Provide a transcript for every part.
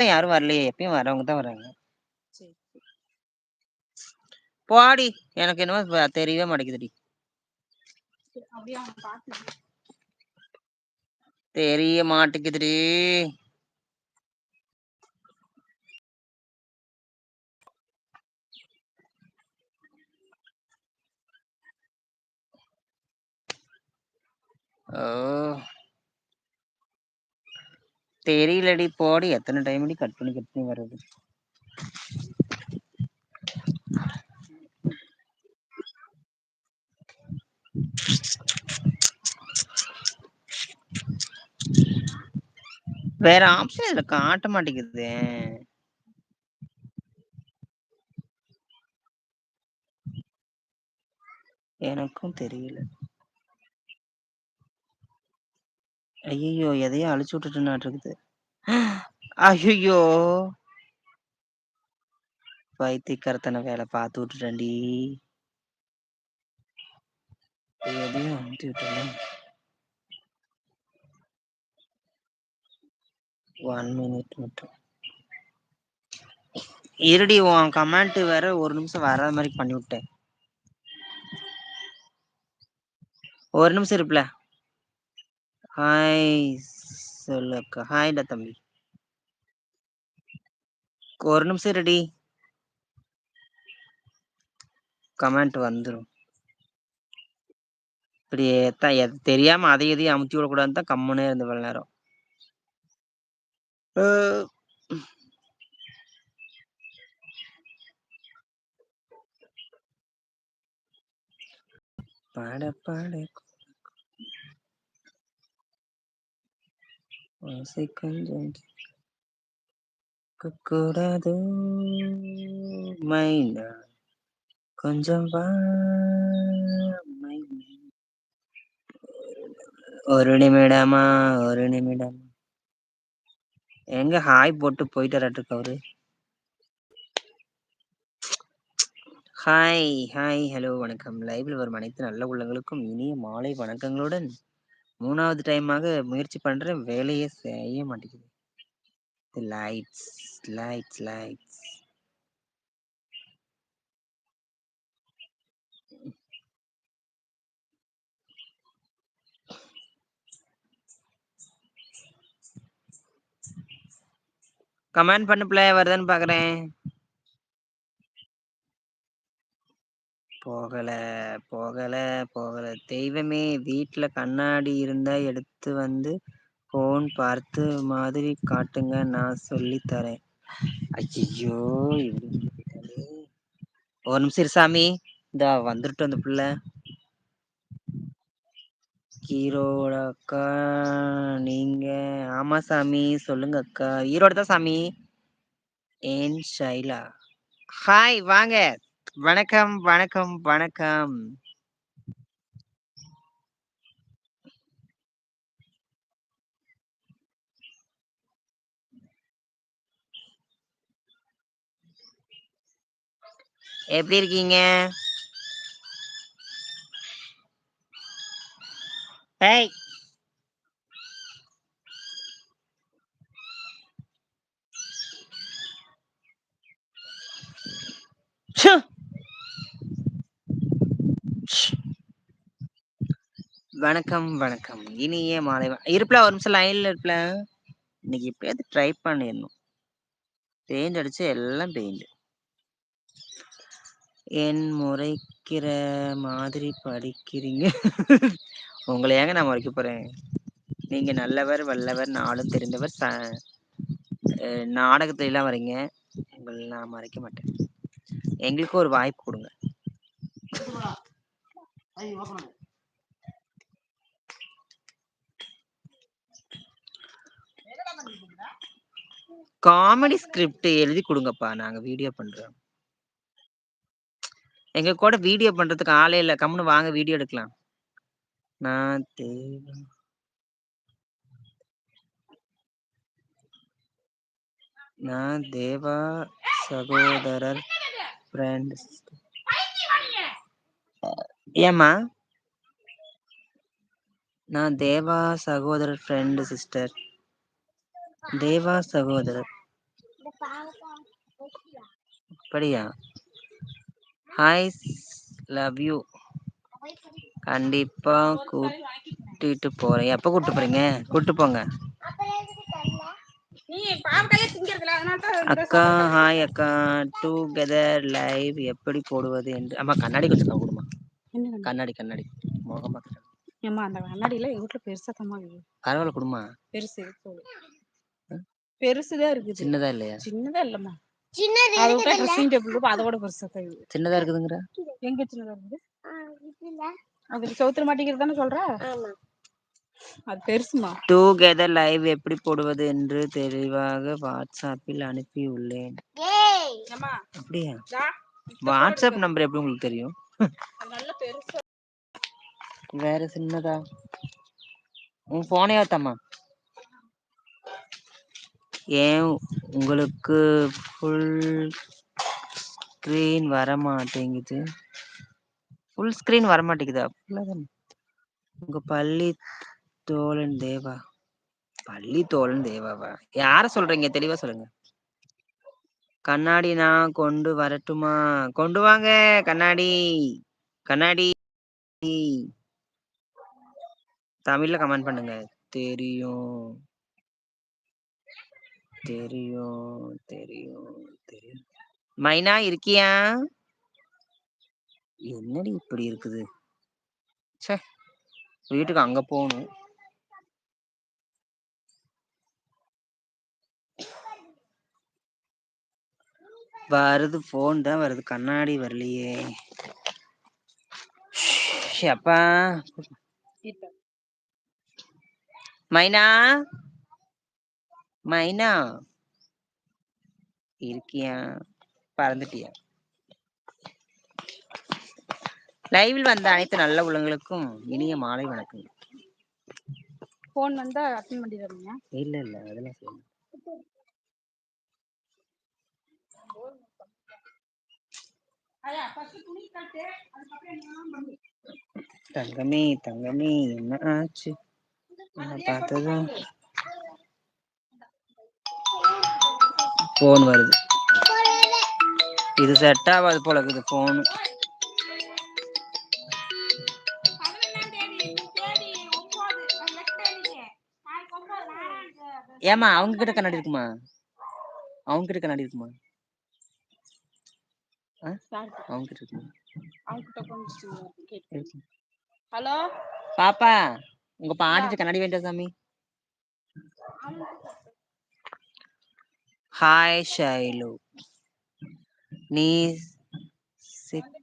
தான் யாரும் வரலையே. எப்பயும் வரவங்க தான் வராங்க. போடி. எனக்கு என்னமோ தெரியவே மாட்டேங்குதுடி. தெரிய மாட்டேங்குதுடி. ஓ. தெரியலடி போடி. எத்தனை டைம் அடி கட் பண்ணி கட் பண்ணி வர்றது? வேற ஆப்ஷன் இதுல காட்ட மாட்டேங்குது. எனக்கும் தெரியல. ஐயோ எதையோ அழிச்சு விட்டுட்டு இருக்குது ஐயோ பைத்தியக்காரத்தனை வேலை பார்த்து விட்டுட்டேன்டி. எதையும் அமுத்தி ஒன் மினிட் மட்டும். இருடி உன் கமெண்ட் வேற ஒரு நிமிஷம் வராத மாதிரி பண்ணி விட்டேன். ஒரு நிமிஷம் இருப்பில. ஹாய் சொல்லுக்கா ஹாய்டா தம்பி. ஒரு நிமிஷம் ரெடி கமெண்ட் வந்துரும். இப்படி தான் எது தெரியாம அதை எதையும் அமுத்தி விடக்கூடாதுன்னு தான் கம்முனே இருந்த இவ்வளவு நேரம். பாட பாட ஆசை கொஞ்சம் கூடாது மைனா கொஞ்சம் வா ஒரு நிமிடமா ஒரு நிமிடம். எங்க ஹாய் போட்டு போயிட்டு அவரு ஹாய் ஹாய் ஹலோ வணக்கம். லைவ்ல வரும் அனைத்து நல்ல உள்ளங்களுக்கும் இனிய மாலை வணக்கங்களுடன். மூணாவது டைமாக முயற்சி பண்றேன். வேலையே செய்ய மாட்டேங்குது. லைட்ஸ் லைட்ஸ் லைட்ஸ் கமெண்ட் பண்ணு பிள்ளை வருதான்னு பாக்குறேன். போகல போகல போகல. தெய்வமே வீட்ல கண்ணாடி இருந்தா எடுத்து வந்து ஃபோன் பார்த்து மாதிரி காட்டுங்க நான் சொல்லித்தரேன் ஐயோ ஒரு நிமிஷம் இரு சாமி. இந்தா வந்துட்டு அந்த புள்ள. ஹீரோட அக்கா நீங்க. ஆமா சாமி சொல்லுங்க அக்கா. ஈரோடு தான் சாமி. ஏன் ஷைலா. ஹாய் வாங்க. வணக்கம் வணக்கம் வணக்கம். எப்படி இருக்கீங்க? ஏய். ச்சே. வணக்கம் வணக்கம். இனிய மாலை வ- இருப்பில ஒரு நிமிஷம் லைன்ல இருப்பில. இன்னைக்கு எப்படியாவது ட்ரை பண்ணிடணும். பெயிண்ட் அடிச்சு எல்லாம் பெயிண்ட் என் முறைக்கிற மாதிரி படிக்கிறீங்க. உங்களை ஏங்க நான் முறைக்க போறேன்? நீங்க நல்லவர் வல்லவர் நாளும் தெரிந்தவர் ச- நாடகத்திலாம் வரீங்க. உங்களை நான் மறைக்க மாட்டேன். எங்களுக்கும் ஒரு வாய்ப்பு கொடுங்க. காமெடி ஸ்கிரிப்ட் எழுதி கொடுங்கப்பா. நாங்க வீடியோ பண்றோம். எங்க கூட வீடியோ பண்றதுக்கு ஆளே இல்ல. கம்முன்னு வாங்க வீடியோ எடுக்கலாம். நான் தேவை நான் தேவா சகோதரர் ஃப்ரெண்ட் ஏம்மா? நான் தேவா சகோதரர் ஃப்ரெண்டு சிஸ்டர் தேவா சகோதரர். அப்படியா? ஹாய் லவ் யூ கண்டிப்பா கூட்டிட்டு போறேன். எப்ப கூட்டு போறீங்க? கூட்டு போங்க. அக்கா ஹாய் அக்கா. டுகெதர் லைவ் எப்படி போடுவது என்று. அம்மா கண்ணாடி கொஞ்சம் கொடுமா கண்ணாடி? கண்ணாடி முகம் ஏம்மா அந்த கண்ணாடியில எங்க வீட்டுல பெருசா தம்மா பரவாயில்ல கொடுமா பெருசு பெருசுதான் இருக்குது. சின்னதா இல்லையா? சின்னதா இல்லம்மா. அதை விட்டா ட்ரெஸ்ஸிங் டேபிள் இருக்கும் அதை விட பெருசா தான் சின்னதா இருக்குதுங்கிற? எங்க சின்னதா இருக்குது? அது சவுத்துல மாட்டிக்கிறது தானே சொல்ற? அது பெருசுமா? டுகெதர் லைவ் எப்படி போடுவது என்று தெளிவாக வாட்ஸ்அப்பில் அனுப்பி உள்ளேன் ஏம்மா அப்படியா? வாட்ஸ்அப் நம்பர் எப்படி உங்களுக்கு தெரியும்? அது நல்ல பெருசா. வேற சின்னதா? உன் போனே ஆத்தாமா ஏன் உங்களுக்கு ஃபுல் ஸ்க்ரீன் வர மாட்டேங்குது ஃபுல் ஸ்க்ரீன் வர மாட்டேங்குதா உங்க பள்ளி தோழன் தேவா. பள்ளி தோழன் தேவாவா? யார சொல்றீங்க? தெளிவா சொல்லுங்க. கண்ணாடி நான் கொண்டு வரட்டுமா? கொண்டு வாங்க கண்ணாடி. கண்ணாடி. தமிழ்ல கமெண்ட் பண்ணுங்க. தெரியும். தெரியும் தெரியும் தெரியும். மைனா இருக்கியா? என்னடி இப்படி இருக்குது? ச்சே வீட்டுக்கு அங்க போகணும் வருது போன் தான் வருது. கண்ணாடி வரலையே. அப்பா மைனா? மைனா? இருக்கியா? பறந்துட்டியா? லைவில் வந்த அனைத்து நல்ல உள்ளங்களுக்கும் இனிய மாலை வணக்கம் போன் வந்தா அட்டன் பண்ணிடுறீங்க இல்ல இல்ல அதெல்லாம் பண்ணு. தங்கமே தங்கமே என்ன ஆச்சு? உன்னை பார்த்ததும் போன் வருது. இது செட் ஆகாது போல இருக்குது போன் பதினொன்னாம் தேதி தேதி ஒன்பது நெக்ஸ்ட் தேதிக்கு நாளைக்கு ஒன்பது நாளாம் ஏமா அவங்க கிட்ட கண்ணாடி இருக்குமா? அவங்க கிட்ட கண்ணாடி இருக்குமா? அவங்க கிட்ட இருக்குமா. ஹலோ? பாப்பா உங்க பாட்டிட்டு கண்ணாடி வேண்டாம் சாமி. ஹாய் ஷைலு நீ செக்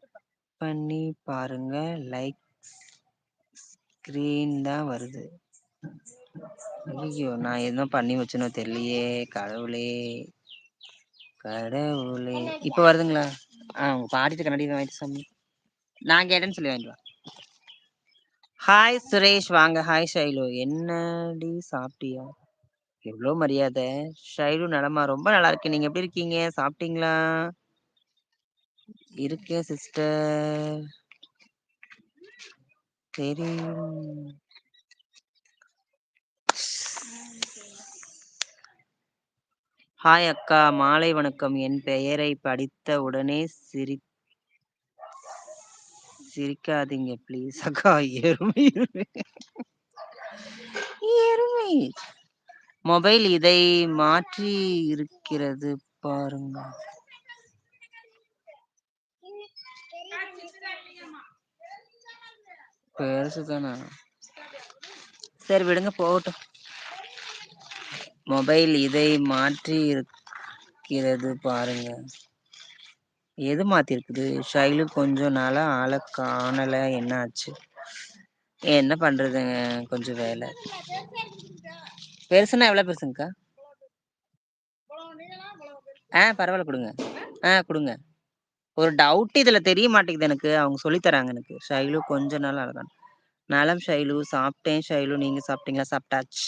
பண்ணி பாருங்க. லைக் ஸ்க்ரீன் தான் வருது. ஐயோ நான் என்ன பண்ணி வச்சனோ தெரியலையே. கடவுளே. கடவுளே. இப்போ வருதுங்களா? ஆ உங்க பாடிட்டு கண்ணாடி வாங்கிட்டு சாமி. நான் கேட்டேன்னு சொல்லி வாங்கிட்டுவா ஹாய் சுரேஷ் வாங்க. ஹாய் ஷைலு என்னடி சாப்பிட்டியா? எவ்வளோ மரியாதை! ஷைலு நலமா ரொம்ப நல்லா இருக்கு. நீங்க எப்படி இருக்கீங்க? சாப்பிட்டீங்களா இருக்கேன் சிஸ்டர். தெரியும் ஹாய் அக்கா. மாலை வணக்கம். என் பெயரை படித்த உடனே சிரி சிரிக்காதீங்க ப்ளீஸ் அக்கா. எருமை. எருமை. மொபைல் இதை மாற்றி இருக்கிறது பாருங்க. பெருசுதானா சரி விடுங்க போகட்டும். மொபைல் இதை மாற்றி இருக்கிறது பாருங்க. எது மாத்தி இருக்குது ஷைலு கொஞ்சம் நாளா ஆளை காணல என்ன ஆச்சு? என்ன பண்றதுங்க? கொஞ்சம் வேலை. பெருசுன்னா எவ்வளவு பெருசுங்கக்கா? ஆ பரவாயில்ல கொடுங்க. ஆ கொடுங்க. ஒரு டவுட் இதுல தெரிய மாட்டேங்குது எனக்கு. அவங்க சொல்லி தராங்க எனக்கு. ஷைலு கொஞ்ச நாள் அழகான. நலம் ஷைலு சாப்பிட்டேன் ஷைலு. நீங்க சாப்பிட்டீங்களா? சாப்பிட்டாச்சு.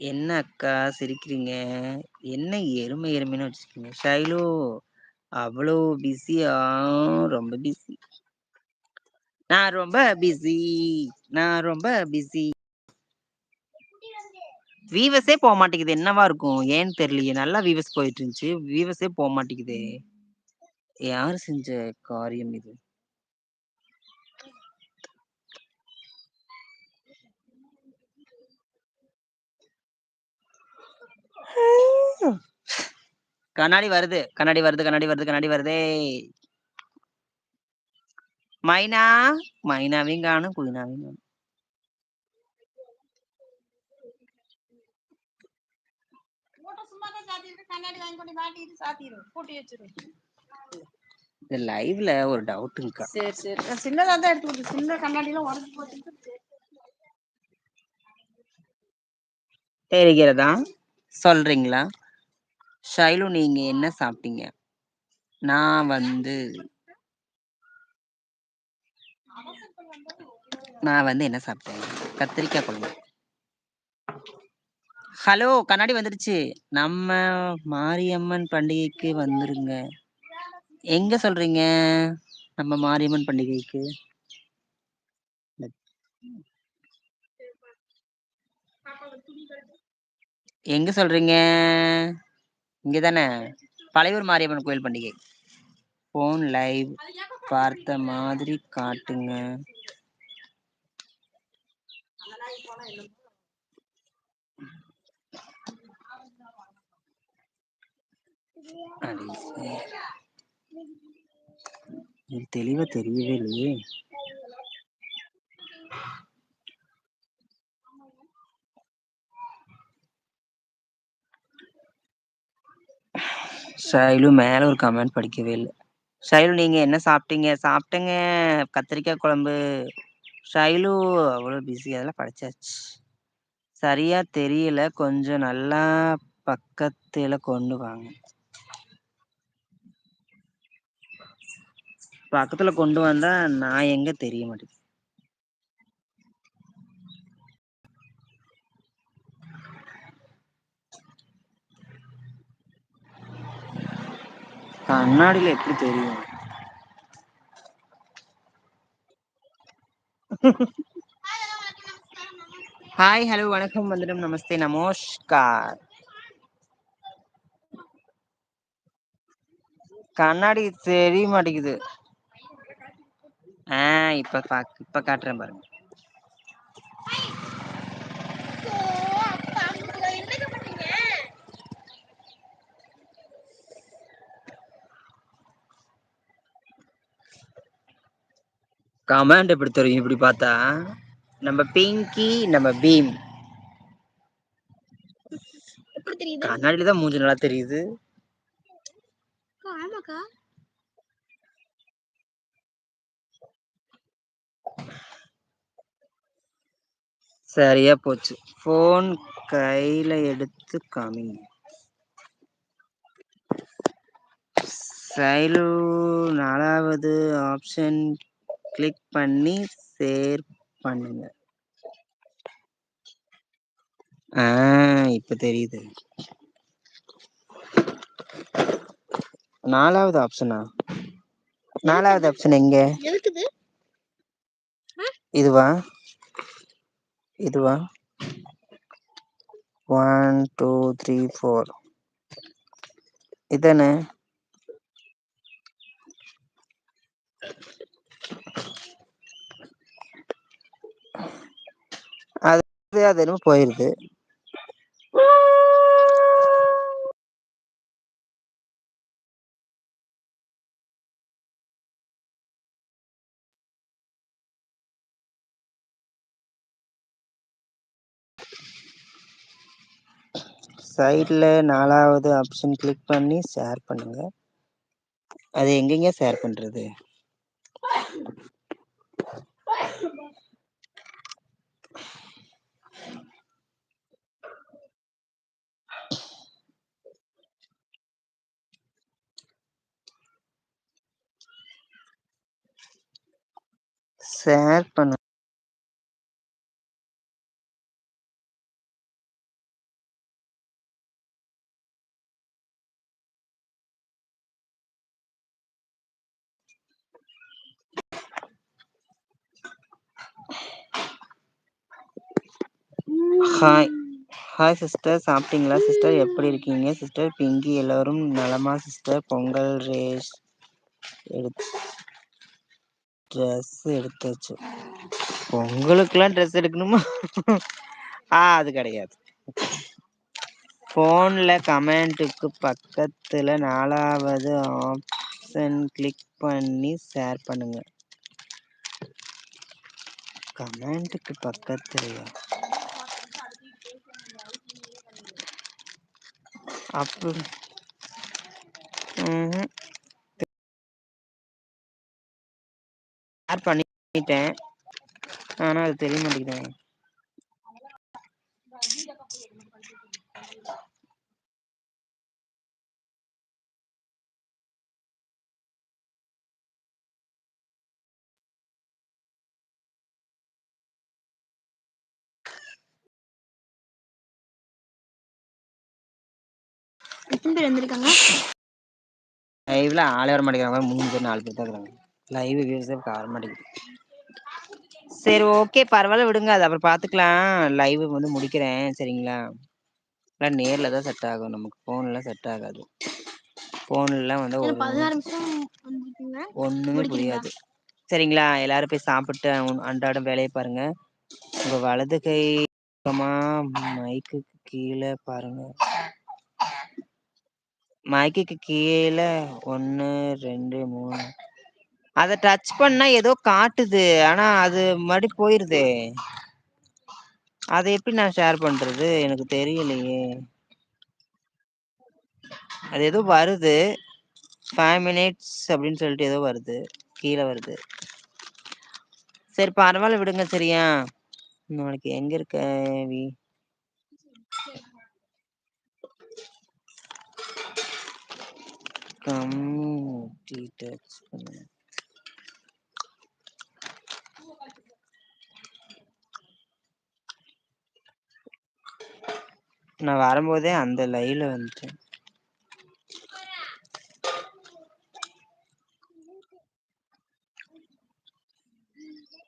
என்ன அக்கா சிரிக்கிறீங்க? என்ன எருமை எருமைன்னு வச்சுக்கீங்க. ஷைலு அவ்வளோ பிஸியா ரொம்ப பிஸி நான் ரொம்ப பிஸி நான் ரொம்ப பிஸி வீவஸே போக மாட்டேங்குது. என்னவா இருக்கும்? ஏன்னு தெரியலையே. நல்லா வீவஸ் போயிட்டு இருந்துச்சு வீவஸே போக மாட்டேங்குதே. யார் செஞ்ச காரியம் இது? கண்ணாடி வருது. கண்ணாடி வருது. கண்ணாடி வருது. கண்ணாடி வருதே. மைனா மைனாவையும் காணும் குயினாவையும் காணும் இந்த லைவ்ல ஒரு டவுட்டுங்கக்கா சரி சரி சின்னதா தான் எடுத்து சின்ன உடஞ்சு தெரிகிறதா சொல்றீங்களா ஷைலு நீங்க என்ன சாப்பிட்டீங்க நான் வந்து நான் வந்து என்ன சாப்பிட்டேன்? கத்திரிக்காய் குழம்பு. ஹலோ கண்ணாடி வந்துடுச்சு நம்ம மாரியம்மன் பண்டிகைக்கு வந்துருங்க. எங்க சொல்றீங்க? நம்ம மாரியம்மன் பண்டிகைக்கு? எங்க சொல்றீங்க? இங்க தானே பழையூர் மாரியம்மன் கோயில் பண்டிகை. போன் லைவ் பார்த்த மாதிரி காட்டுங்க. தெளிவா தெரியவே இல்லையே. ஷைலு மேல ஒரு கமெண்ட் படிக்கவே இல்லை. ஷைலு நீங்க என்ன சாப்பிட்டீங்க? சாப்பிட்டேங்க. கத்திரிக்காய் குழம்பு. ஷைலு அவ்வளோ பிஸி அதெல்லாம் படிச்சாச்சு. சரியா தெரியல. கொஞ்சம் நல்லா பக்கத்துல கொண்டு வாங்க. பக்கத்துல கொண்டு வந்தா நான் எங்க தெரிய மாட்டேங்குது. கண்ணாடியில எப்படி தெரியும்? ஹாய் ஹலோ வணக்கம் வந்துடும் நமஸ்தே நமஸ்கார். கண்ணாடி தெரிய மாட்டேங்குது. ஆ இப்ப பாக் இப்ப காட்டுறேன் பாருங்க. கமாண்ட் எப்படி தெரியும்? இப்படி பார்த்தா நம்ம பிங்கி நம்ம பீம் கண்ணாடியில தான் மூஞ்சி நல்லா தெரியுது. ஆமாக்கா. சரியா போச்சு. ஃபோன் கையில எடுத்து காமிங்க. சைலு நாலாவது ஆப்ஷன் கிளிக் பண்ணி ஷேர் பண்ணுங்க. ஆ இப்ப தெரியுது. நாலாவது ஆப்ஷனா நாலாவது ஆப்ஷன் எங்க? இதுவா? இதுவா? ஒன் டூ த்ரீ ஃபோர் இதானே அது அது என்னமோ போயிருது. சைடில் நாலாவது ஆப்ஷன் கிளிக் பண்ணி ஷேர் பண்ணுங்க. அது எங்கெங்க ஷேர் பண்ணுறது ஷேர் பண்ண ஹாய் ஹாய் சிஸ்டர் சாப்பிட்டீங்களா சிஸ்டர் எப்படி இருக்கீங்க சிஸ்டர் பிங்கி எல்லோரும் நலமா சிஸ்டர் பொங்கல் ரேஷ் எடுத்து ட்ரெஸ் எடுத்தாச்சு. பொங்கலுக்கெல்லாம் ட்ரெஸ் எடுக்கணுமா? ஆ அது கிடையாது. ஃபோனில் கமெண்ட்டுக்கு பக்கத்தில் நாலாவது ஆப்ஷன் கிளிக் பண்ணி ஷேர் பண்ணுங்க. கமெண்ட்டுக்கு பக்கத்துலையா? அப்புறம் ஷேர் பண்ணிட்டேன். ஆனால் அது தெரிய மாட்டேங்குது எத்தனை பேர் வந்திருக்காங்க? லைவ்ல ஆளே வர மாட்டேங்கிறாங்க. மூணு பேர் நாலு பேர் தான் இருக்கிறாங்க லைவ் வியூஸே வர மாட்டேங்குது. சரி ஓகே பரவாயில்ல விடுங்க. அது அப்புறம் பார்த்துக்கலாம் லைவ் வந்து முடிக்கிறேன். சரிங்களா? எல்லாம் நேரில் தான் செட் ஆகும். நமக்கு ஃபோன்லாம் செட் ஆகாது. ஃபோன்லாம் வந்து ஒன்றுமே? புரியாது. சரிங்களா? எல்லாரும் போய் சாப்பிட்டு அன்- அன்றாடம் வேலையை பாருங்க. உங்க வலது கை மைக்குக்கு கீழே பாருங்க. மைக்குக்கு கீழே ஒன்று ரெண்டு மூணு. அதை டச் பண்ணா ஏதோ காட்டுது. ஆனா அது மறுபடி போயிருதே. அதை எப்படி நான் ஷேர் பண்றது? எனக்கு தெரியலையே. அது ஏதோ வருது. ஃபைவ் மினிட்ஸ் அப்படின்னு சொல்லிட்டு ஏதோ வருது. கீழே வருது. சரி பரவாயில்ல விடுங்க சரியா? நாளைக்கு எங்க இருக்க வி? கம்யூனிட்டி டச் பண்ணு நான் வரும்போதே அந்த லைவ்ல வந்துட்டேன்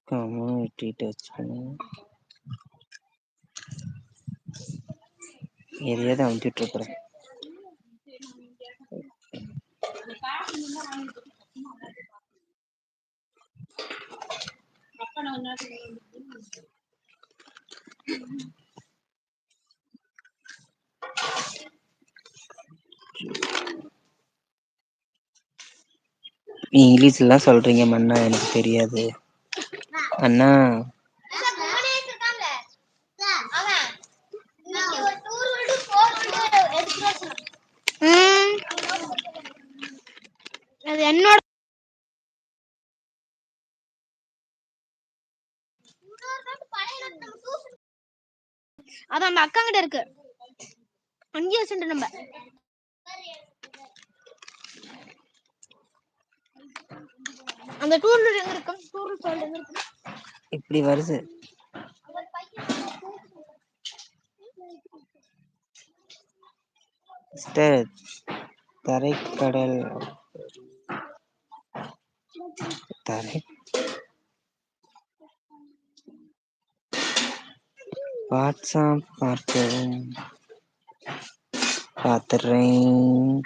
கம்யூனிட்டி டச் பண்ணு எதையாவது அமுத்திட்டு இருக்கிறேன் நீ இங்கிலீஷ்லாம் சொல்றீங்க மன்னா எனக்கு தெரியாது. அண்ணா ம். அது என்னோட நம்ம அந்த அக்கா கிட்ட இருக்கு. அஞ்சு வச்சுட்டு நம்ம. அந்த டூர் எங்க இருக்கும் டூர் சொல்லிட்டு எங்க இருக்கு? இப்படி வருது. சிஸ்டர் தரைக்கடல். தரை வாட்ஸ்அப் பார்க்கவும் பார்த்துறேன்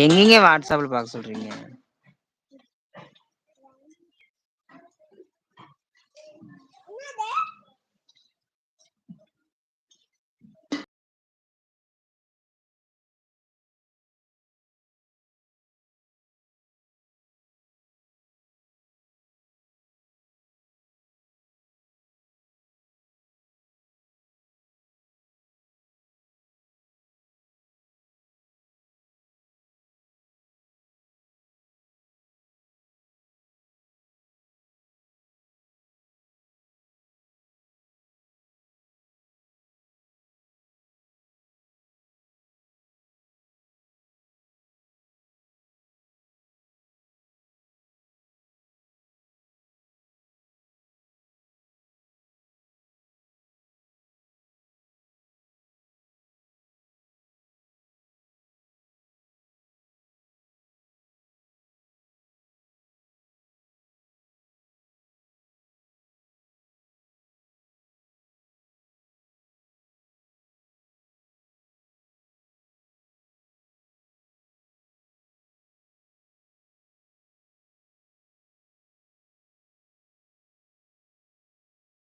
எங்கெங்க வாட்ஸ்அப்ல பார்க்க சொல்றீங்க?